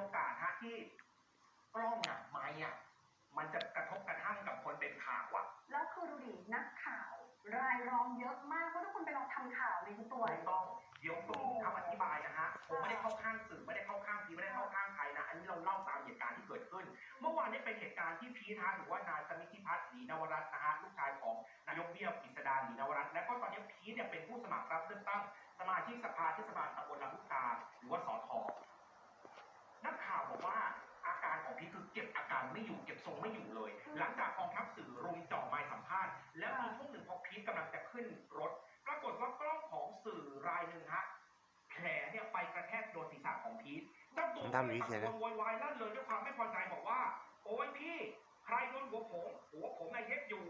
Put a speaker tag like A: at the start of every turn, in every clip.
A: โอกาสฮะที่กล้องอะไม้อะมันจะกระทบกระทั่งกับคนเป็นข่าวอะ
B: แล้วคือดูดินักข่าว รายล้อมเยอะมากเพราะทุกคนไปลองทำข่าวในทุกตัว
A: ถูกต้องเดี๋ยวผมคำอธิบายนะฮะผมไม่ได้เข้าข้างสื่อไม่ได้เข้าข้างพีไม่ได้เข้าข้างใครนะอันนี้เราเล่าตามเหตุการณ์ที่เกิดขึ้น เมื่อวานนี้เป็นเหตุการณ์ที่พีทฮะหรือว่านายสมิทธิพัฒน์หลีนวรัตน์นะฮะลูกชายของนายกเบี้ยวกฤษดาหลีนวรัตน์และก็ตอนนี้พีทเนี่ยเป็นผู้สมัครรับเลือกตั้งสมาชิกสภาเทศบาลตำบลลำลูกกาหรือว่าสอทอ ทรงไม่อยู่เลย หลังจากกองทัพสื่อรุมเจ่อไม้สัมภาษณ์ แล้วมีช่วงหนึ่งพอพีทกำลังจะขึ้นรถ ปรากฏว่ากล้องของสื่อรายหนึ่งฮะแผลเนี่ยไปกระแทกโดนศีรษะของพีทเจ้าตัว
C: ทำอย่างนี้เฉยนะ
A: ตะโกนโวยวายลั่นเลยด้วยความไม่พอใจบอกว่า โอ้ยพี่ ใครโดนหัวผมหัวผมนายเย็บอยู่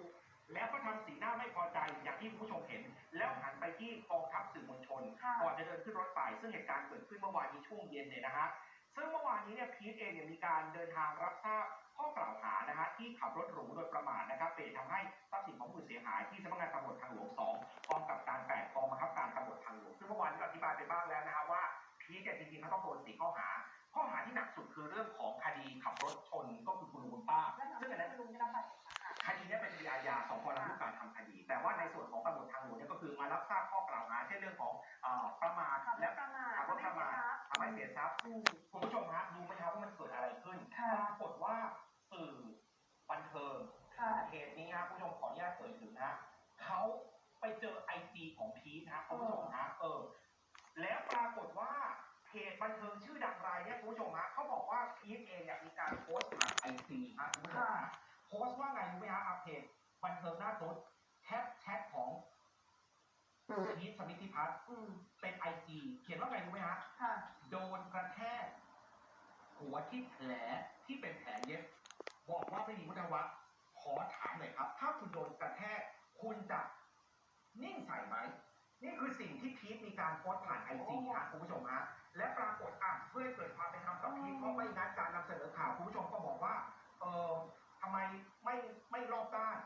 A: แล้วก็ทำสีหน้าไม่พอใจอย่างที่คุณผู้ชมเห็น แล้วหันไปที่กองทัพสื่อมวลชน
B: ค่ะ
A: ก่อนจะเดินขึ้นรถไป ซึ่งเหตุการณ์เกิดขึ้นเมื่อวานนี้ช่วงเย็นเนี่ยนะฮะซึ่งเมื่อวานนี้เนี่ยพีทเองเนี่ยมีการเดินทางรับทราบ ข้อกล่าวหานะฮะที่ขับรถหรูโดยประมาทนะครับเป็นเหตุทำให้ทรัพย์สินของผู้อื่นเสียหายที่สำนักงานตำรวจทางหลวงสองกองกับการแปดกองบังคับการตำรวจทางหลวงซึ่งเมื่อวานนี้เราอธิบายไปบ้างแล้วนะฮะว่าพีทเนี่ยจริงๆเขาต้องโดนสี่ข้อหา ข้อหาที่หนักสุดคือเรื่องของคดีขับรถชนก็คือคุณลุงคุณป้า
B: แล้ว
A: ซึ่ง
B: ทำ
A: อัน
B: ให้
A: นั้น
B: คุณลุงได้รับบาดเจ็บสาหัส
A: คดีเนี้เป็นคดีอาญา ที่แผลที่เป็นแผลเย็บบอกว่าไม่มีวุฒิวัฒน์ขอถามหน่อยครับ ถ้าคุณโดนกระแทกคุณจะนิ่งใส่ไหมนี่คือสิ่งที่พีทมีการโพสต์ผ่านไอจีครับคุณผู้ชมฮะและปรากฏอะเพื่อให้เกิดความเป็นธรรมกับพีทเพราะไม่งั้นการนำเสนอข่าวคุณผู้ชมก็บอกว่าเออทำไมไม่ไม่รอบด้าน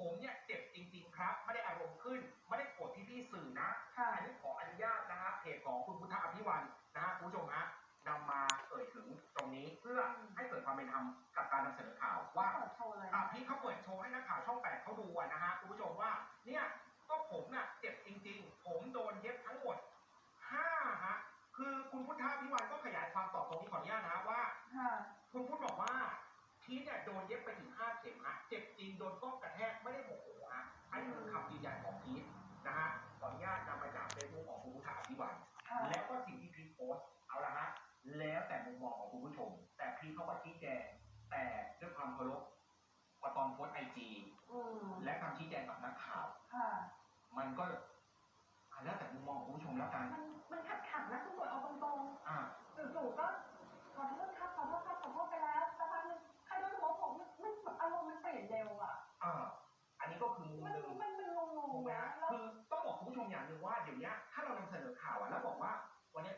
A: ผมเนี่ยเจ็บจริง ๆ ครับ ไม่ได้อารมณ์ขึ้น ไม่ได้โกรธที่พี่ๆสื่อนะ
B: ค่ะ
A: อันนี้ขออนุญาตนะฮะเพจของคุณพุทธอภิวันนะฮะคุณผู้ชมฮะนำมาเอ่ยถึงตรงนี้เพื่อให้เกิดความเป็นธรรมกับการนำเสนอข่าวว่า
B: เปิดโชว์เลย
A: อะพี่เขาเปิดโชว์ให้นักข่าวช่องแปดเขาดูอะนะฮะคุณผู้ชมว่าเนี่ยก็ผมน่ะเจ็บจริง ๆ ผมโดนเย็บทั้งหมดห้าฮะคือคุณพุทธาพิวันก็ขยายความตอบตรงนี้ขออนุญาตนะว่า
B: ค่ะ
A: คุณพุทธบอกว่าพีทเนี่ยโดนเย็บไปถึงห้าเข็มฮะเจ็บ
B: จริงโดน
A: ก
B: ล้
A: อง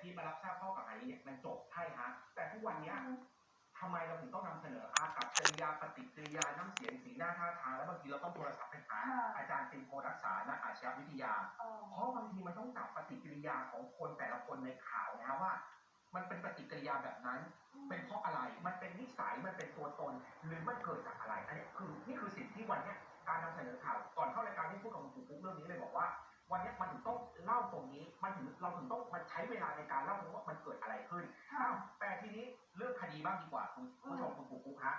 A: ทมารับทราบข้อกล่าวหานี้เนี่ยมันจบใช่ฮะแต่ทุกวันเนี้ยทำไมเราถึงต้องนำเสนออากับกิริยาปฏิกิริยาน้ำเสียงสีหน้าท่าทางแล้วบางทีเราต้องโทรศัพท์ไปหา
B: ค่ะ
A: อาจารย์ตินโพรักษานักอาชญาวิทยา
B: เออ
A: เพราะบางทีมันต้องจับปฏิกิริยาของคนแต่ละคนในข่าวนะฮะว่า มันเป็นปฏิกิริยาแบบนั้น เป็นเพราะอะไร มันเป็นนิสัย มันเป็นตัวตน หรือมันเกิดจากอะไรอันนี้คือนี่คือสิ่งที่วันเนี้ยการนำเสนอข่าว ก่อนเข้ารายการที่พูดกับคุณปุ๊กเรื่องนี้เลยบอกว่า วันเนี้ยมันถึงต้องเล่าตรงนี้ มันถึงเราถึงต้องมันใช้เวลาในการเล่าตรงว่ามันเกิดอะไรขึ้น
B: ค่ะ
A: แต่ทีนี้เรื่องคดีบ้างดีกว่าคุณผู้ชมคุณปุ๊กปุ๊กฮะ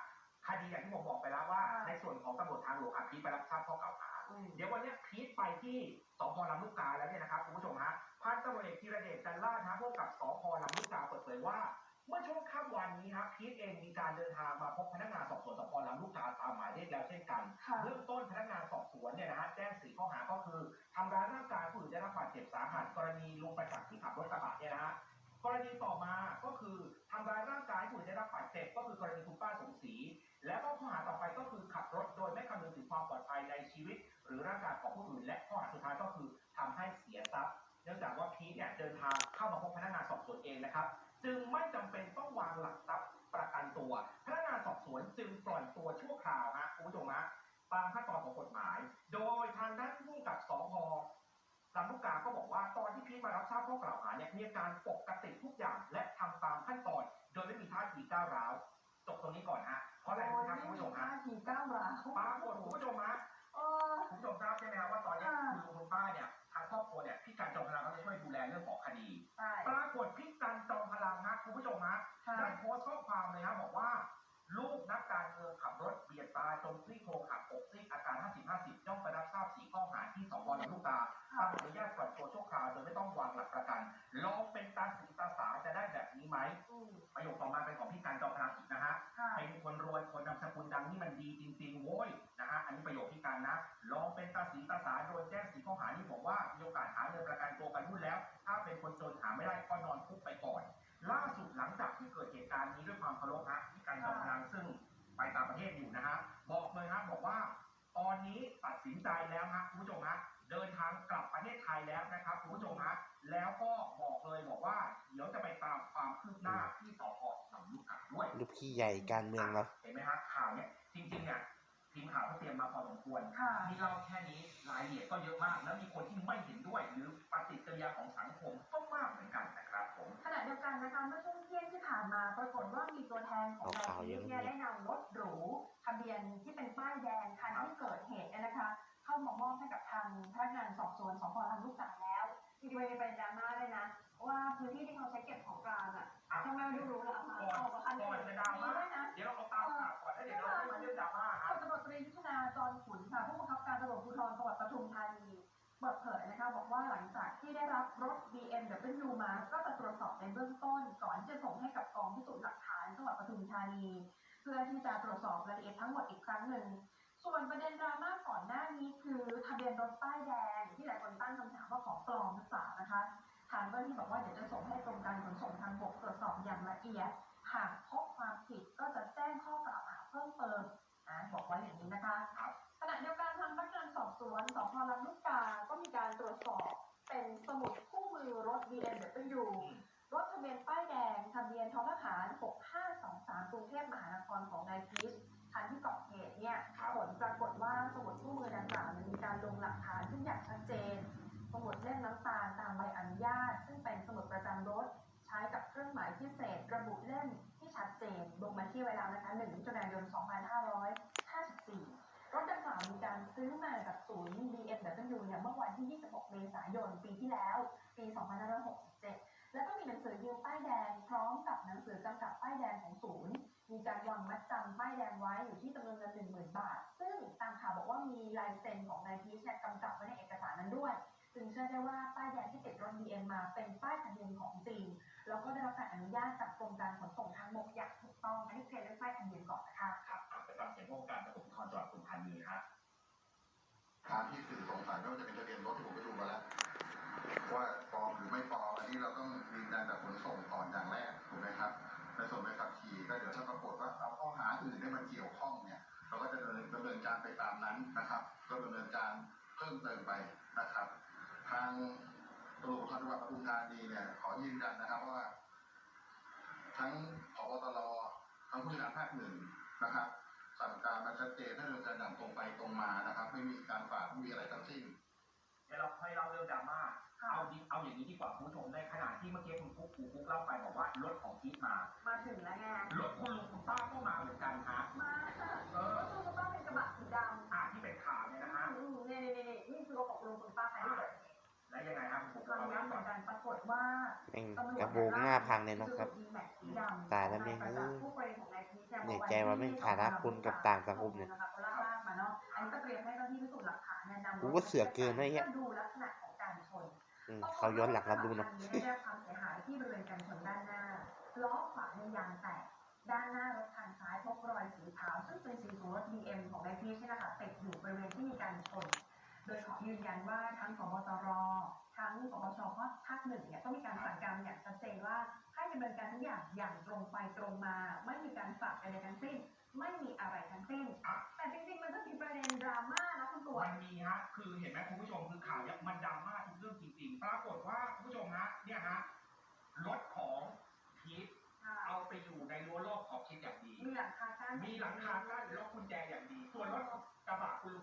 A: คดีอย่างที่ผมบอกไปแล้วว่า
B: ค่ะ
A: ในส่วนของตำรวจทางหลวงอะพีทไปรับทราบข้อกล่าวหา
B: อืม
A: เดี๋ยววันเนี้ยพีทไปที่สพลำลูกกาแล้วเนี่ยนะครับคุณผู้ชมฮะพันตำรวจเอกธีรเดชจันทร์ล่าชนะผู้กำกับสพลำลูกกาเปิดเผยว่า เมื่อช่วงค่ำวันนี้ฮะพีทเองมีการเดินทางมาพบพนักงานสอบสวนสพลำลูกกาตามหมายเรียกแล้วเช่นกัน
B: ค่ะ
A: เบื้องต้นพนักงานสอบสวนเนี่ยนะฮะแจ้งสี่ข้อหาก็คือทำร้ายร่างกายผู้อื่นได้รับบาดเจ็บสาหัสกรณีลุงประจักษ์ที่ขับรถกระบะเนี่ยนะฮะกรณีต่อมาก็คือทำร้ายร่างกายผู้อื่นได้รับบาดเจ็บก็คือกรณีคุณป้าสมศรีและก็ข้อหาต่อไปก็คือขับรถโดยไม่คำนึงถึงความปลอดภัยในชีวิต หรือร่างกายของผู้อื่น และข้อหาสุดท้ายก็คือทำให้เสียทรัพย์ เนื่องจากว่าพีทเนี่ยเดินทางเข้ามาพบพนักงานสอบสวนเองนะครับ จึงไม่จำเป็นต้องวางหลักทรัพย์ประกันตัวพนักงานสอบสวนจึงปล่อยตัวชั่วคราวฮะคุณผู้ชมฮะตามขั้นตอนของกฎหมาย โดยทางด้านผู้กำกับสพลำลูกกาก็บอกว่าตอนที่พีทมารับทราบข้อกล่าวหาเนี่ยมีอาการปกติทุกอย่างและทำตามขั้นตอน โดยไม่มีท่าทีก้าวร้าวจบตรงนี้ ด้วยลูกพี่
C: ใหญ่การเมืองเรา
A: เห็นไหมครับข่าวเนี้ยจริงๆเนี่ยทีมข่าวเขาเตรียมมาพอสมควร
B: ค่ะ
A: นี่เล่าแค่นี้รายละเอียดก็เยอะมาก แล้วมีคนที่ไม่เห็นด้วย หรือปฏิกิริยาของสังคมก็มากเหมือนกันนะครับผม
B: ขณะเดียวกันนะคะเมื่อช่วงเที่ยงที่ผ่านมาปรากฏว่ามีตัวแทนของ
C: เอา
B: นาย
C: ข่าวเย
B: พี
C: อะ
B: ทเนี่ยได้นำรถหรู เปิดเผยนะคะบอกว่าหลังจากที่ได้รับรถ BMW มาก็จะตรวจสอบในเบื้องต้น ก่อนที่จะส่งให้กับกองพิสูจน์หลักฐานจังหวัดปทุมธานี เพื่อที่จะตรวจสอบรายละเอียดทั้งหมดอีกครั้งหนึ่งส่วนประเด็นดราม่าก่อนหน้านี้คือทะเบียนรถป้ายแดง ที่หลายคนตั้งคำถามว่าของปลอมหรือเปล่านะคะทางเจ้าหน้าที่บอกว่าเดี๋ยวจะส่งให้กรมการขนส่งทางบกตรวจสอบอย่างละเอียด หากพบความผิดก็จะแจ้งข้อกล่าวหาเพิ่มเติมนะบอกไว้อย่างนี้นะคะขณะเดียวกันทางพนักงานสอบสวนสพลำลูกกา เป็นสมุดคู่มือรถ BMW รถทะเบียนป้ายแดง ทะเบียนททหาร 6523 กรุงเทพมหานครของนายพีชคันที่เกาะเหตุเนี่ย
A: ครับ
B: ผลปรากฏว่าสมุดคู่มือดังกล่าวเนี่ยมีการลงหลักฐานทุกอย่างชัดเจนสมุดเล่มน้ำตาลตามใบอนุญาต ซึ่งเป็นสมุดประจำรถ ใช้กับเครื่องหมายพิเศษระบุเล่มที่ชัดเจนลงมาที่ไว้แล้วนะคะ1มิถุนายน 2554 รถดังกล่าวมีการ ซื้อมากับศูนย์ BMW เนี่ยเมื่อวันที่ 26 เมษายน ปีที่แล้ว ปี 2567 แล้วก็มีหนังสือยืมป้ายแดง พร้อมกับหนังสือกำกับป้ายแดงของศูนย์ มีการวางมัดจำป้ายแดงไว้อยู่ที่จำนวนเงิน10,000 บาท ซึ่งตามข่าวบอกว่ามีลายเซ็นของนายพีชเนี่ยกำกับไว้ในเอกสารนั้นด้วยจึงเชื่อได้ว่าป้ายแดงที่ติดรถ BM มาเป็นป้ายทะเบียนของจริง แล้วก็ได้รับการอนุญาตจากกรมการขนส่งทางบก
A: อย่าง
D: การที่สื่อสงสัยไม่ว่าจะเป็นทะเบียนรถที่ผมไปดูมาแล้วว่าปลอมหรือไม่ปลอมอันนี้เราต้องยืนยันจากขนส่งก่อนอย่างแรกถูกไหมครับในส่วนใบขับขี่ก็เดี๋ยวถ้าปรากฏว่าเอาข้อหาอื่นได้มาเกี่ยวข้องเนี่ยเราก็จะดำเนินดำเนินการไปตามนั้นนะครับ ก็ดำเนินการเพิ่มเติมไปนะครับ ทางตำรวจภูธรจังหวัดปทุมธานีเนี่ยขอยืนยันนะครับว่า ทั้งผบตรทั้งผู้การภาคหนึ่งนะครับ สั่งการมา ชัดเจนให้ดำเนินการอย่างตรงไปตรงมานะครับ ไม่มีการฝ่าไม่มีอะไรทั้งสิ้น
A: เดี๋ยวเราค่อยเล่าเรื่องดราม่าเอาดีเอาอย่างนี้ดีกว่าคุณผู้ชมในขณะที่เมื่อกี้คุณฟุ๊กคุณฟุ๊กเล่าไปบอกว่ารถของพีทมา
B: มาถึงแล้วไง
A: รถคุณลุงคุณป้าก็มาเหมือนกันฮะ
B: มาค่ะ
A: เอ
B: ร
A: อ
B: ถลุงคุณป้าเป็นกระบะสีดำ
A: อ่าที่เป็นข่าวเนี่ยนะฮะ
B: อืมนี่นี่นี่นี่คือรถของลุงคุณป้าคันที่เกิดเหตุ
A: และยังไงครับคุณฟุ๊ก
B: ครั้ง
A: เรา
B: นี้
A: เล่า
B: เห
A: ก่
B: มื
A: อ
B: อนนกันปรากฏว่า
C: แม่งกระโปรงหน้าพังเลยนะครับ ตายแล้วแม่งเอ้ย เหนื่อยใจว่าแม่งฐานะคุณกับต่างสังคมเนี่ย
B: ลากลากมาเนาะอันนี้ก็เตรียมให้เจ้าหน้าที่พิสูจน์หลักฐานเนี่ยนำ
C: กูก็เสือกเกินนะไอ้เหี้ย
B: พื่ดูลักษณะของการชน
C: อืมเขาย้อนหลังรับดูนะ
B: ได้รับความเสียหายที่บริเวณกันชนด้านหน้าล้อขวาในยยางแตกด้านหน้ารถคันซ้ายพบรอยสีขาวซึ่งเป็นสีของรถ BM ของนายพีชนี่แหละค่ะติดอยู่บริเวณที่มีการชน โดยขอยืนยันว่าทั้งสบตรทั้งสบชภาคหนึ่งเนี่ยต้องมีการสั่งการอย่างชัดเจนว่าให้ ดำเนินการทุกอย่างอย่างตรงไปตรงมา ไม่มีการฝากใดๆทั้งสิ้น ไม่มีอะไรทั้งสิ้น แต่จริงๆ มันก็มีประเด็นดราม่านะคุณตัว
A: มันมีฮะ คือเห็นไหมคุณผู้ชมคือข่าวเนี่ยมันดราม่าทุกเรื่องจริงๆ ปรากฏว่าคุณผู้ชมฮะเนี่ยฮะรถของพีท
B: ค่ะ
A: เอาไปอยู่ในรั้วรอบขอบชิดอย่างดี
B: มีหลังคากั้น
A: มีหลังคากั้นล็อกกุญแจอย่างดี ส่วนรถกระบะคุณลุง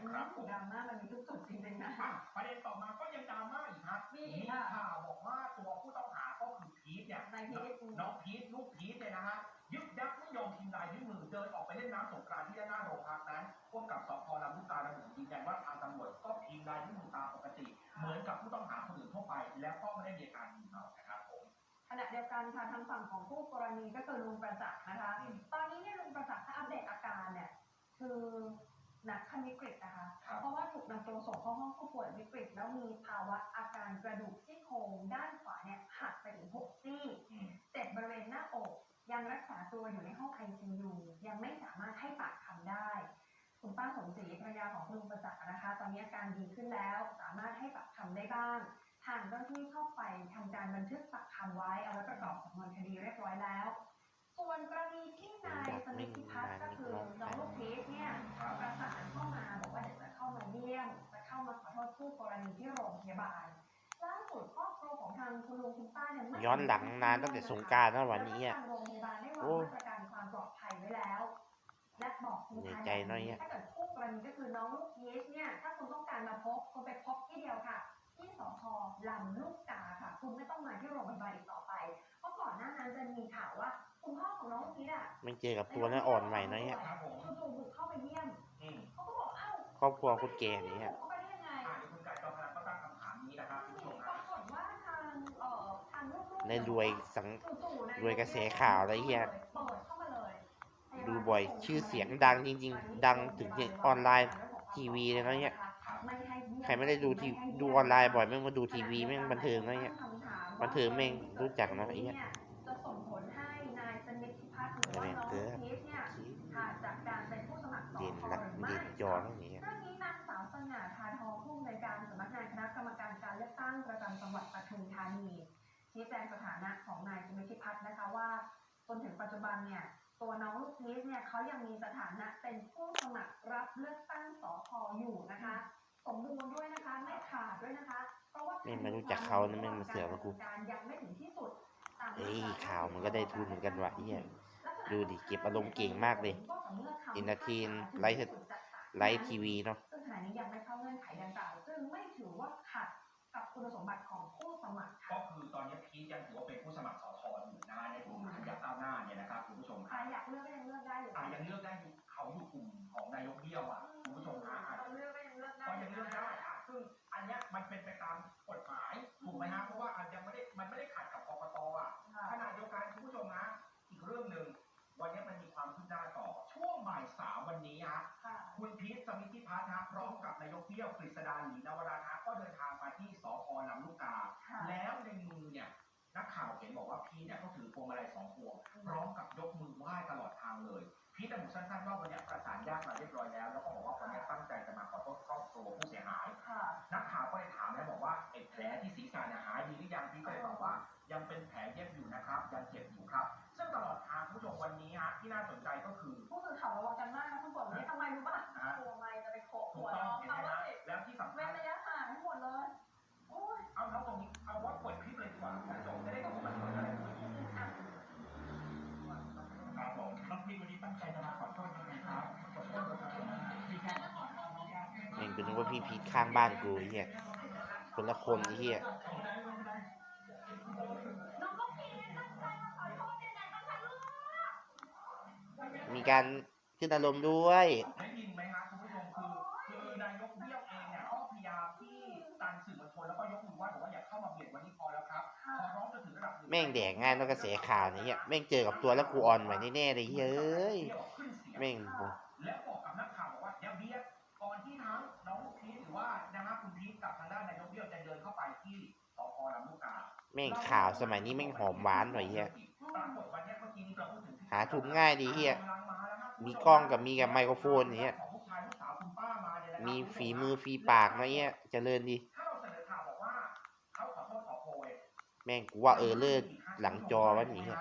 A: นี้นะครับผม
B: ดราม่ามันมีทุกจุดจริงๆนะ
A: อะประเด็นต่อมาก็ยังดราม่าอีกครับ
B: มี
A: มี
B: ค่ะ
A: ข่าวบอกว่าตัวผู้ต้องหาก็คือพีทเนี่ย
B: นายพีท
A: น้องพีทลูกพีทเนี่ยนะฮะยึกยักไม่ยอมพิมพ์ลายนิ้วมือเดินออกไปเล่นน้ำสงกรานต์ที่ด้านหน้าโรงพักนั้นร่วมกับสพลำลูกการะบุยืนยันว่าทางตำรวจก็พิมพ์ลายนิ้วมือตามปกติ เหมือนกับผู้ต้องหาคนอื่นทั่วไป แล้วก็ไม่ได้มีอาการมึนเมานะครับผม
B: ขณะเดียวกันค่ะทางฝั่งของผู้กรณีก็คือลุงประจักษ์นะคะ
A: อืม
B: ตอนนี้เนี่ยลุงประจักษ์ถ้าอัปเดตอาการเนี่ย คือห นักขั้นวิกฤตนะคะ
A: ครับ
B: เพราะว่าถูกนำตัวส่งเข้าห้องผู้ป่วยวิกฤต แล้วมีภาวะอาการกระดูกซี่โครงด้านขวาเนี่ยหักไปถึงหกซี่
A: อืม
B: เจ็บบริเวณหน้าอก ยังรักษาตัวอยู่ในห้อง ICU ยังไม่สามารถให้ปากคำได้ คุณป้าสมศรีภรรยาของคุณลุงประจักษ์นะคะ ตอนนี้อาการดีขึ้นแล้วสามารถให้ปากคำได้บ้างทางเจ้าหน้าที่เข้าไปทำการบันทึกปากคำไว้เอาไว้ประกอบสำนวนคดีเรียบร้อยแล้ว ส่วนกรณีที่นายสมิทธิพัฒน์ก็คือน้องลูกพีชเนี่ย
A: ครับ
B: ประสานเข้ามาบอกว่าเดี๋ยวจะเข้ามาเยี่ยมจะเข้ามาขอโทษคู่กรณีที่โรงพยาบาลล่าสุดครอบครัวของทางคุณลุงคุณป้าเนี่ยไม่
C: ย้อนหลังนานตั้งแต่สงกรานต์นะวันนี้อะ
B: ทางโรงพยาบาลได้วาง
C: โอ้
B: มาตรการความปลอดภัยไว้แล้วและบอกคุณ
C: เหนื่อย
B: ทาย
C: ใจหน่อยอะ
B: ถ้าเกิดคู่กรณีก็คือน้องลูกพีชเนี่ยถ้าคุณต้องการมาพบคุณไปพบที่เดียวค่ะ ที่สพลำลูกกาค่ะ คุณไม่ต้องมาที่โรงพยาบาลอีกต่อไป เพราะก่อนหน้านั้นจะมีข่าวว่า คุณพ่อของน้องลูกพีชอะ
C: ไม่เจอกับตัวแล้วอ่อนใหม่นะเนี่ย
A: ครับผม
B: จู่ๆบุกเข้าไปเยี่ยม
A: อืม
B: เขาก็บอกเอ้า
C: ครอบครัวคุณแก่นี้อะ
B: เข้าไปได้ยังไง
A: อ่าเดี๋ยวคุณไก่จอมพลังก็ตั้งคำถามนี้นะครับคุณผู้ชม
B: ป
A: นะ
B: รากฏว่าทางเอ่อทางลูกๆ
C: ในรวยสัง
B: จู่ๆน
C: รวยกระแสข่าวอะไรเหี้ย
B: เปิดเข้ามาเลย
C: ดูบ่อยชื่อเสียงดังจริง ๆ ดังถึงออนไลน์ ทีวีเลยนะเนี่ย
B: ไม่ให้เยี่ยม
C: ใครไม่ได้ดูทีดูออนไลน์บ่อยแม่งมาดูทีวีแม่งบันเทิงนะเนี่ยบันเทิงแม่งรู้จักนะไอ้เหี้ย
B: ทุมธานีชี้แจงสถานะของนายสมิทธิพัฒน์นะคะว่าจนถึงปัจจุบันเนี่ยตัวน้องลูกพีชเนี่ยเขายังมีสถานะเป็นผู้สมัครรับเลือกตั้งสพอยู่นะคะสมบูรณ์ด้วยนะคะไม่ขาดด้วยนะคะ เพราะว่า
C: ไม่มารู้จักเขานะไม่มาเสือกกับกู
B: การยังไม่ถึงที่สุดตาม
C: เอ้ยข่าวมันก็ได้ทุนเหมือนกันว่ะไอ้เหี้ยดูดิเก็บอารมณ์เก่งมากเลยอินนาทีนไลฟ์ไลฟ์ทีวีเนาะ
B: ซึ่งขณะนี้ยังไม่เข้าเงื่อนไขดังกล่าวซึ่งไม่ถือว่าขัด กับคุณสมบัติของผู้สมัคร
A: ก็
B: ค่ะ
A: คือตอนนี้พีทยังถือว่าเป็นผู้สมัครสอทออยู่นะในกลุ่มขยับก้าวหน้าเนี่ยนะครับคุณผู้ชม
B: ใครอยากเลือกก็ยังเลือกได้อยู่
A: อ่ายังเลือกได้อยู่เขาอยู่กลุ่มของนายกเบี้ยวอะคุณผู้ชมนะอะ
B: เราเลือกก็ยังเลือกได้
A: ก็ยังเลือกได้อะซึ่งอันเนี้ยมันเป็นไปตามกฎหมายถูกไหมฮะเพราะว่าอาจจะไม่ได้มันไม่ได้ขัดกับกกตอะ
B: ค่ะ
A: ขณะเดียวกันคุณผู้ชมนะอีกเรื่องหนึ่งวันนี้มันมีความคืบหน้าต่อ ช่วงบ่ายสามวันนี้ฮะ
B: ค่ะ
A: คุณพีทสมิทธิพัฒน์นะพร้อมกับนายกเบี้ยวกฤษดาหลี พี่พีทข้างบ้านกูเนี่ย
B: ค
A: นละคนเฮียมีกา
B: รขึ้นอารม
A: ณ์ด้วยแม่ะคุ
C: ณง่ายแล้
B: วก็ง่า
A: เสียนัก
C: กระแสข่าวเนี่ยแม่งเจอกับตัวแล้วกูอ่อนไหวแน่ๆเลยเฮ้ยแม่ง
A: แม่
C: งขาวสมัยนี้แม่งหอมหวานหน่อยเฮียหาทุนง่ายดีเฮียมีกล้องกับมีกับไมโครโฟนเฮีย
A: มี
C: ฝีมือฝีปากมาเฮียเจริญดี แม่งกูว่าเออเลิกหลังจอวะนี่เฮี
A: ย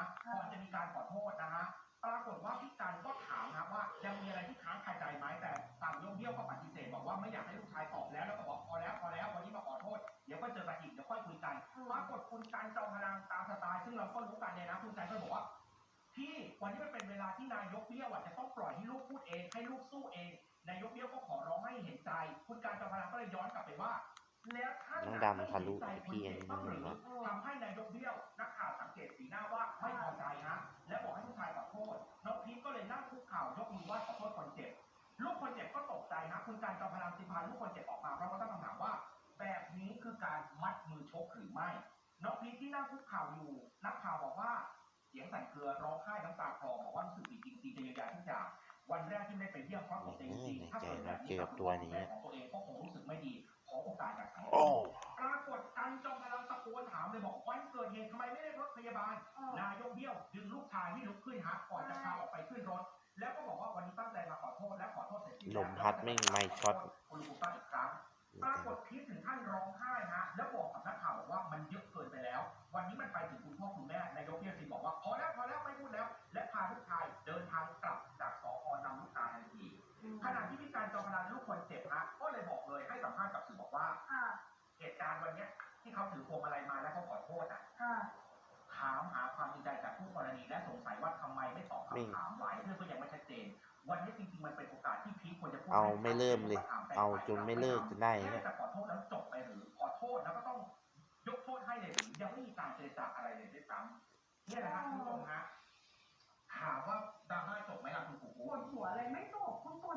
A: ค่อยคุยกันปรากฏคุณการจอมพลังตามสไตล์ซึ่งเราก็รู้กันเนี่ยนะคุณการก็บอกว่าพี่วันนี้มันเป็นเวลาที่นายกเบี้ยวอะจะต้องปล่อยให้ลูกพูดเอง ให้ลูกสู้เอง นายกเบี้ยวก็ขอร้องให้เห็นใจ คุณการจอมพลังก็เลยย้อนกลับไปว่าแล้วท่าน
C: น้องดำทะลุพี่อันนี้มันเหรอ
A: ทำให้นายกเบี้ยวนักข่าวสังเกตสีหน้าว่าไม่พอใจนะและบอกให้ลูกชายขอโทษน้องพีทก็เลยนั่งคุกเข่ายกมือไหว้ขอโทษคนเจ็บลูกคนเจ็บก็ตกใจนะ คุณการจอมพลังสิพาลูกคนเจ็บออก น้องพีทที่นั่งคุกเข่าอยู่ นักข่าวบอกว่าเสียงสั่นเครือร้องไห้น้ำตาคลอบอกว่ารู้สึกผิดจริงๆจะเยียวยาทุกอย่างวันแรกที่ไม่ได้ไปเยี่ยมครอบครัวตัวเองจริงๆถ้าเกิดแบบนี้กับคุณพ่อคุณแม่ของตัวเองก็คงรู้สึกไม่ดีขอโอกาสจากสังค
C: โอ้
A: มปรากฏกันจอมพลังตะโกนถามเลยบอกวันเกิดเหตุทำไมไม่ได้รถพยาบาล นายกเบี้ยวดึงลูกชายให้ลุกขึ้นฮะก่อนจะพาออกไปขึ้นรถ แล้วก็บอกว่าวันนี้ตั้งใจมาขอโทษและขอโทษเสร็จสิ้น
C: ลมพัดแม่งไม่ช็อต
A: คุณลุงป้าอีกครั้งปรากฏพีทถึงขั้นร้องไห้ฮะแล้วบอกกับนักข่าวบอกว่ามันเยอะเกินไปแล้ ววันนี้มันไปถึงคุณพ่อคุณแม่นายกเบี้ยวจึงบอกว่าพอแล้วพอแล้วไม่พูดแล้ว และพาลูกชายเดินทางกลับจากสพนำลูกกาทันทีขณะที่พี่การจอมพลังลูกคนเจ็บฮะก็เลยบอกเลยให้สัมภาษณ์กับสื่อบอกว่า
B: ค่ะ
A: เหตุการณ์วันเนี้ยที่เขาถือพวงมาลัยมาแล้วเขาขอโทษอะ
B: ค่ะ
A: ถามหาความจริงใจจากผู้กรณีและสงสัยว่าทำไมไม่ตอบ
C: ไม่
A: คำถามหลายเรื่องก็ยังไม่ชัดเจน วันนี้จริงๆมันเป็นโอกาสที่พีคควรจะพูด
C: เอาไม่เริ่มเลย เอาจนไม่เลิกจะได้
A: แค่
C: เนี่ย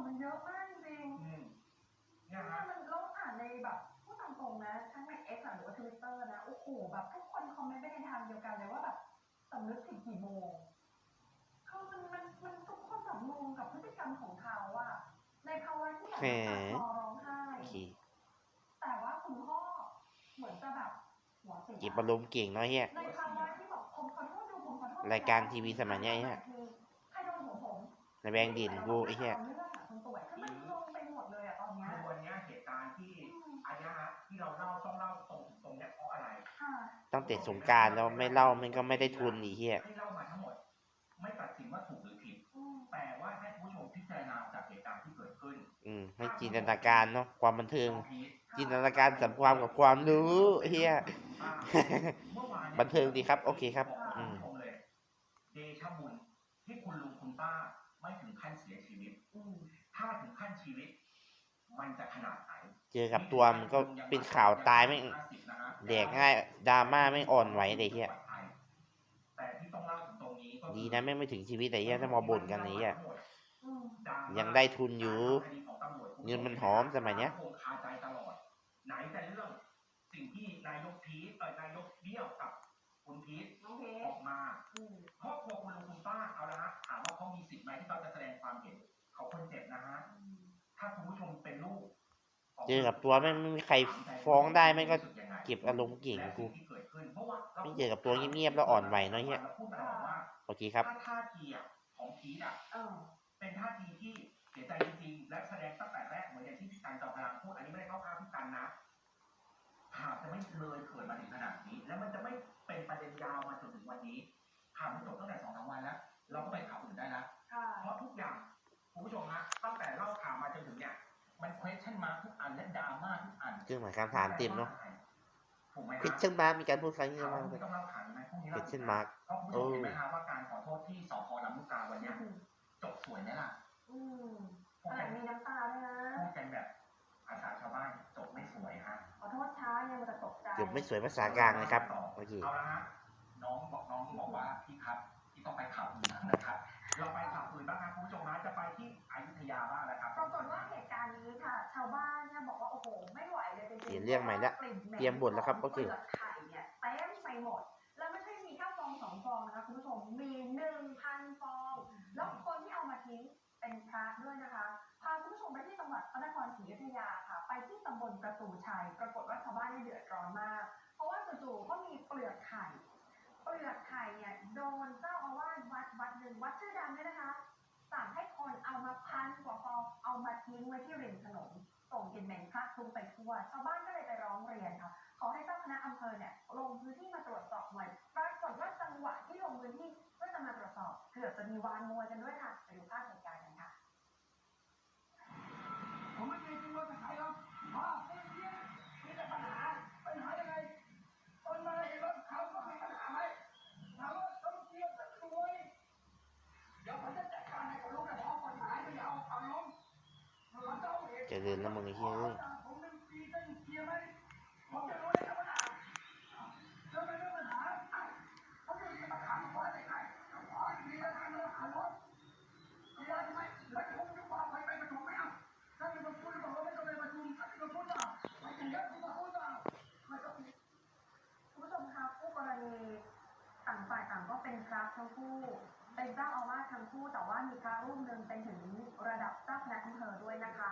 A: มัน
B: เยอะมากจริง
A: อืม
B: ๆ
A: เนี่ย
B: ถ้า
A: ฮะ
B: มันเราอ่านในแบบพูดตามตรงนะทั้งใน X หรือว่าทวิตเตอร์นะโอ้โหแบบทุกคนคอมเมนต์ไปในทางเดียวกันเลยว่าแบบสำนึกผิดกี่โมงคือมันมันมันทุกคนแบบงงกับพฤติกรรมของเขาอะในภาวะที่แบบ
C: แหม
B: น้ำตาคลอร้องไห้
C: โอเค
B: แต่ว่าคุณพ่อเหมือนจะแบบหัวเสีย
C: เก็บอารมณ์เก่งเนาะเฮีย
B: ในภาวะที่บอกผมขอโทษดูผมขอโทษ
C: รายการทีวีสมัยเนี้ยไอ้เหี้ย
B: ใครโดนหัวผม
C: ในแบงค์ดินกูไอ้เหี้ย
B: เรื่องอะคุณป่วย
C: ตั้งแต่สงกรารแล้วไม่เล่ามันก็ไม่ได้ทุนอีเฮีย
A: ให้เล่ามาทั้งหมด ไม่ตัดสินว่าถูกหรือผิด
B: อืม
A: แต่ว่าให้ผู้ชมพิจารณาจากเหตุการณ์ที่เกิดขึ้น
C: อืมให้จินตนาการเนาะความบันเทิง
A: พีท
C: จินตนาการสัมความกับความรู้เฮีย
A: เมื่อวาน
C: บันเทิงดีครับ โอเคครับ
A: บก
C: อืม
A: คุณผู้ชมเลยเดชะบุญที่คุณลุงคุณป้าไม่ถึงขั้นเสียชีวิต
B: อืม
A: ถ้าถึงขั้นชีวิต มันจะขนาดไหน
C: เจอกับตัวมันก็เป็นข่าวตายไม่งแดกง่ายดราม่าไม่งอ่อนไหวเลยเฮีย
A: แต่ที่ต้องเล่าถึงตรงนี้ก็คือ
C: ดีนะไม่งไม่ถึงชีวิตแต่เฮียถ้ามาบ่นกันนี้อะ
B: อืม
C: ยังได้ทุนอยู่เงินมันหอมสมัยเนี้ย
A: คงคาใจตลอดไหนแต่เรื่องสิ่งที่นายกพีทเอ่อนายกเบี้ยวกับคุณพีท
B: น้องเพ
A: ออกมา
B: อืม
A: ครอบครัวคุณลุงคุณป้าเอาละฮะถามว่าเขามีสิทธิ์ไหมที่เขาจะแสดงความเห็นเขาคนเจ็บนะฮะ
B: อืม
A: ถ้าคุณผู้ชมเป็นลูกขง
C: เจอกับตัวแม่ไม่มีใครฟ้องได้แม่ก็เก็บอารมณ์เก่งกูไม่เจอกับตัวเงียบๆแล้วอ่อนไหวเนอะเฮีย
A: ราพูดตลอดว่า
C: โอเคครับ
A: ท่าทีอะของพีทอะ
B: เป็
A: นท่าทีที่เสียใจจริงๆและแสดงตั้งแต่แรกเหมือนอย่างที่พี่การจอมพลังพูดอันนี้ไม่ได้เข้าข้างพี่การนะข่าวจะไม่เลยเขิดมาถึงขนาดนี้ แล้วมันจะไม่เป็นประเด็นยาวมาจนถึงวันนี้ข่าวมันจบตั้งแต่สองสามวันแล้ว เราก็ไปข่าวอื่นได้แล้ว
B: ค่ะ
A: เพราะทุกอย่างคุณผู้ชมฮะ มัน question mark ทุกอันและดราม่าทุกอัน
C: เครื่องหมายคำถามเต็มเนาะ
A: ถูกไหม
C: พิช
A: ฮะ
C: ชั่นมาร์มีการพูดครั้งนี้
A: ข่าว
C: มาก
A: พรุ่ง
C: เล
A: นี้
C: ย
A: ต้องเล่าข่าวนี้ไหมพรุ่งนี้
C: พิ
A: เล่า
C: ชชั่นมาร์
A: เพราะคุณผู้ชมเห็นไหมฮะว่าการขอโทษที่สพลำลูกกาวันเนี้ย
B: อืม
A: จบสวยไหมล่ะ
B: อืม
A: พูด
B: แต่
A: กัน
B: มีน้ำตาด้วยนะ
A: พูดกันแบบภาษาชาวบ้านจบไม่สวยฮะ
B: ขอโทษช้ายังจะตกใจ
C: เกือบไม่สวยภาษากลางนะครับโอเค
A: เอาละฮะน้องบอกน้องบอกว่าพี่ครับที่ต้องไปข่าวอื่นบ้างนะครับ เราไปข่าวอื่นบ้างครับคุณผู้ชมนะจะไปที่อยุธยาบ้าง
B: เลยจริงๆ
C: เปลี่ยนเรื่องใหม่ละ
B: พาะากลิ่นหน
C: เตรียมบทแล้วครับ
B: ของ
C: ก็คือ
B: เปลือกไข่เนี่ยเต็มไปหมดแล้วไม่ใช่มีแค่คุณผู้ชมมีหนึ่งพันฟอง แล้วคนที่เอามาทิ้งเป็นพระด้วยนะคะพาคุณผู้ชมไปที่จังหวัดพระนครศรีอยุธยาค่ะ ไปที่ตำบลประตูชัย ปรากฏว่าชาวบ้านเนี่ยเดือดร้อนมาก เพราะว่าจู่ๆก็มีเปลือกไข่เปลือกไข่เนี่ยโดนเจ้าอาวาสวัดวัดหนึ่งวัดชื่อดังเนี่ยนะคะสั่งให้คนเอามาพันกว่าฟองเอามาทิ้งไว้ที่ริมถนนส่งกลิ่นเหม็นคละคลุ้งไปทั่วชาวบ้านก็เลยไป ร้องเรียนค่ะ ขอให้เจ้าคณะอำเภอเนี่ยลงพื้นที่มาตรวจสอบหน่อยปรากฏว่าจังหวะที่ลงพื้นที่เพื่อจะมาตรวจสอบเกือบจะมีวานมวยกันด้วยค่ะไปดูภาพเหตุการณ์กันค่ะ
E: ผมไม่เคยกินรถกับใครหรอกพ่อไอ้เหี้ยมีแต่ปัญหาปัญหายังไงต้นไม้รถเขาก็มีปัญหาไหมถามว่าต้องเกี่ยวกับรวยเดี๋ยวผมจะจัดการให้คนรู้กันเพราะกฎหมายไม่เอาเอาล้มมันต้องเห็น
C: เจะเดินแล้วมึงไอ้เหี้ย เป็
E: นพระ
B: ทั้งคู่ เป็นเจ้าอาวาสทั้งคู่ แต่ว่ามีพระรูปหนึ่งเป็นถึงระดับเจ้าคณะอำเภอด้วยนะคะ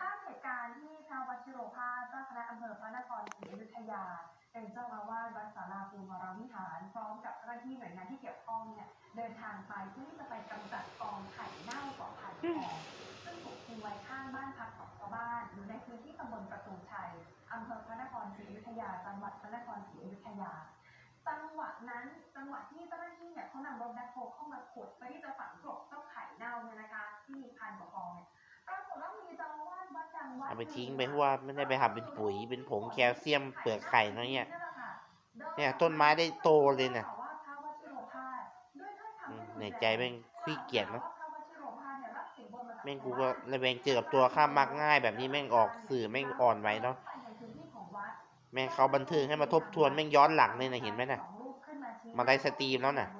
B: ภาพเหตุการณ์ที่พระวัชิโรภาสเจ้าคณะอำเภอพระนครศรีอยุธยา เป็นเจ้าอาวาสวัดสาราภูมิวรวิหาร พร้อมกับเจ้าหน้าที่หน่วยงานที่เกี่ยวข้องเนี่ยเดินทางไปเพื่อที่จะไปกำจัดกองไข่เน่าของไข่ทองซึ่งถูกทิ้งไว้ข้างบ้านพักของชาวบ้านอยู่ในพื้นที่ตำบลประตูชัยอำเภอพระนครศรีอยุธยา จังหวัดพระนครศรีอยุธยา จังหวะนั้น จังหวะที่เจ้าหน้าที่เนี่ยเขานำรถแบ็คโฮเข้ามาขุดเพื่อที่จะฝังกลบเจ้าไข่เน่าเนี่ยนะคะ ที่มีพันกว่าฟองเนี่ยปรากฏว่ามีเจ้าอาวาสวัดดังวัด
C: เอาไปทิ้งไปเพราะว่าไม่ได้ไปทำเป็นปุ๋ยเป็นผงแคลเซียมเปลือกไข่เนอะเนี่ย เนี่ยต้นไม้ได้โตเลยเนี่ย
B: ต่ว่าพระวชิโรภาสด้วยถ้อยคำ
C: อืม
B: ที่รุ
C: ใน
B: แรง
C: ใจแม่งขี้เกียจนะ
B: ว่าพระวชิโรภาสเนี่ยรับสินบนมาจาก
C: แม่งกูก็ระแวงเจอกับตัวข้ามมักง่าย แบบนี้แม่งออกสื่อแม่งอ่อนไหวเนาะ
B: ในพื้นที่ของวัด
C: แม่งเขาบันเทิงให้มาทบทวนแม่งย้อนหลังเลยนะเห็นไหมน่ะมาได้สตรีมแล้วน่ะ
B: รุนแรงนะคะ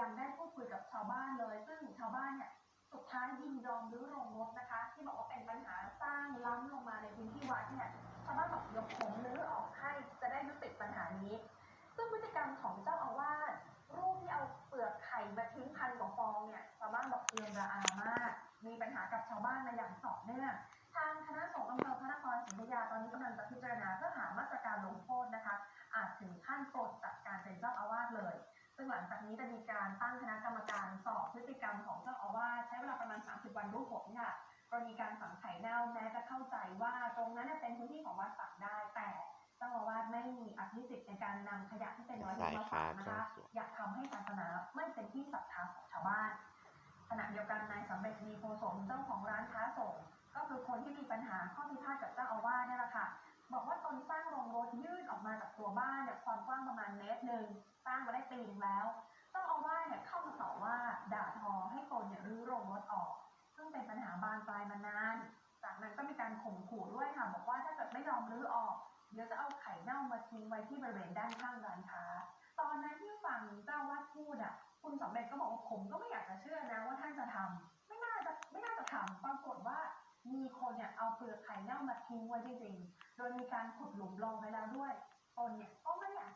B: ยังได้พูดคุยกับชาวบ้านเลย ซึ่งชาวบ้านเนี่ยสุดท้ายยินยอมรื้อโรงรถนะคะ ที่บอกว่าเป็นปัญหาสร้างล้ำลงมาในพื้นที่วัดเนี่ยชาวบ้านบอกยกผมรื้อออกให้จะได้ยุติปัญหานี้ ซึ่งพฤติกรรมของเจ้าอาวาสรูปที่เอาเปลือกไข่มาทิ้งพันกว่าฟองเนี่ยชาวบ้านบอกเอือมระอามาก มีปัญหากับชาวบ้านมาอย่างต่อเนื่องทางคณะสงฆ์อำเภอพระนครศรีอยุธยาตอนนี้กำลังจะพิจารณาเพื่อหามาตรการลงโทษนะคะ อาจถึงขั้นปลดจากการเป็นเจ้า งหลังจากนี้จะมีการตั้งคณะกรรมการสอบพฤติกรรมของเจ้าอาวาสใช้เวลาประมาณ 30 วันรู้ผลค่ะกรณีการฝังไข่เน่าแม้จะเข้าใจว่าตรงนั้นเนยเป็นพื้นที่ของวัดฝังได้ แต่เจ้าอาวาสไม่มีอภิสิทธิ์ในการนำขยะที่เป็นน้อย
C: สาย
B: มา
C: ขา
B: ฝังนะ
C: ช่าง
B: คะ
C: สวน
B: อยากทำให้ศาสนาไม่เป็นที่ศรัทธาของชาวบ้านขณะเดียวกันนายสำเร็จมีโพสมเจ้าของร้านค้าส่ง ก็คือคนที่มีปัญหาข้อพิพาทกับเจ้าอาวาสเนี่ยแหละค่ะบอกว่าตนสร้างโรงรถยื่นออกมาจากตัวบ้านเนี่ยความกว้างประมาณเมตรหนึ่ง สร้างมาได้ปีนึงแล้วเจ้าอาว่าเนี่ยเข้ามาต่อว่าด่าทอให้ตนเนี่ยรื้อโรงรถออก ซึ่งเป็นปัญหาบานปลายมานาน จากนั้นก็มีการข่มขู่ด้วยค่ะบอกว่าถ้าเกิดไม่ยอมรื้อออก เดี๋ยวจะเอาไข่เน่ามาทิ้งไว้ที่บริเวณด้านข้างร้านค้า ตอนนั้นที่ฟังเจ้าวาดพูดอะ คุณสำเร็จก็บอกว่าผมก็ไม่อยากจะเชื่อนะว่าท่านจะทำไม่น่าจะไม่น่าจะทำปรากฏว่ามีคนเนี่ยเอาเปลือกไข่เน่ามาทิ้งไว้จริงๆ โดยมีการขุดหลุมรอไว้แล้วด้วย ตนเนี่ย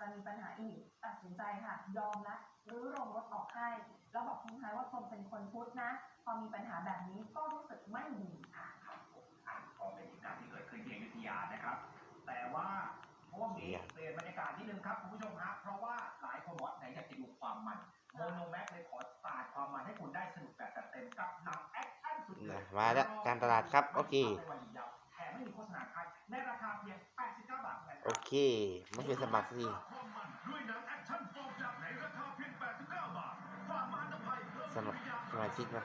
B: จะมีปัญหาอีกตัดสินใจค่ะ ยอมละรื้อโรงรถออกให้แล้วบอกทิ้งท้ายว่าตนเป็นคนพุทธนะ พอมีปัญหาแบบนี้ก็รู้สึกไม่ดีค่ะ
A: ครับผมอะก็เป็นเหตุการณ์ที่เกิดขึ้นที่อยุธยานะครับ แต่ว่าช่วงนี้เปลี่ยนบรรยากาศนิดนึงครับคุณผู้ชมครับเพราะว่าหลายคนบอกว่าไหนอยากจะดูความมันโมโนแม็กเลยขอสาดความมันให้คุณได้สนุกแบบจัดเต็มกับหนังแอคชั่นสุดเดือ
C: นะ
A: ด
C: มาแล้วการตลาดครับโอเค
A: ในวันหยุดยาวแถมไม่มีโฆษณาใครในราคาเพียง
C: โอ
A: รับ
C: เค ไม่เคยสมัครสิ
E: ความมันด้วยหนังแอคชั่นฟอร์มจากในราคาเพียง89บาทความมหันตภัยเพิ่ม
C: สมัครสมาชิกนะ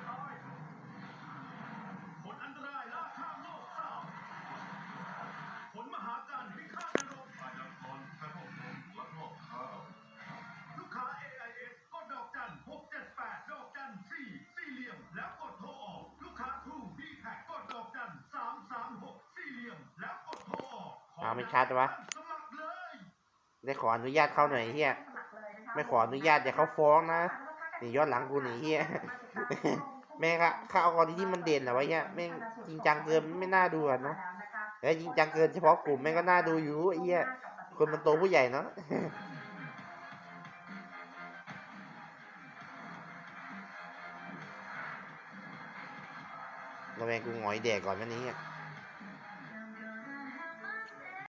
E: ผลอันตรายล่าข้ามโลกสามผลมหาการพิฆาตนรกอาญากรแพทย์โลกและโลกข้าวลูกค้า AIS กดดอกจัน678ดอกจัน4สี่เหลี่ยมแล้วกดโทรออกลูกค้า True d t a c กดดอกจัน336สี่เหลี่ยมแล้วกดโทรออก
C: เอาไม่ชัดวะ
E: สมัครเลย
C: ได้ขออนุญาตเข้าหน่อยเฮียไม่ขออนุญาตอย่าเขาฟ้องนะนี่ย้อนหลังกูหนีเหี้ย
B: มาติดตามชม
C: แม่งอะข้าวกรณีที่มันเด่นอะไว้เนี่ยแม่งจริงจังเกินไม่น่าดูอะเนาะแล้วจริงจังเกินเฉพาะกลุ่มแม่งก็น่าดูอยู่ไอ้เหี้ยคนมันโตผู้ใหญ่เนาะระแวงกูหงอยแดกก่อนวันนี้อะ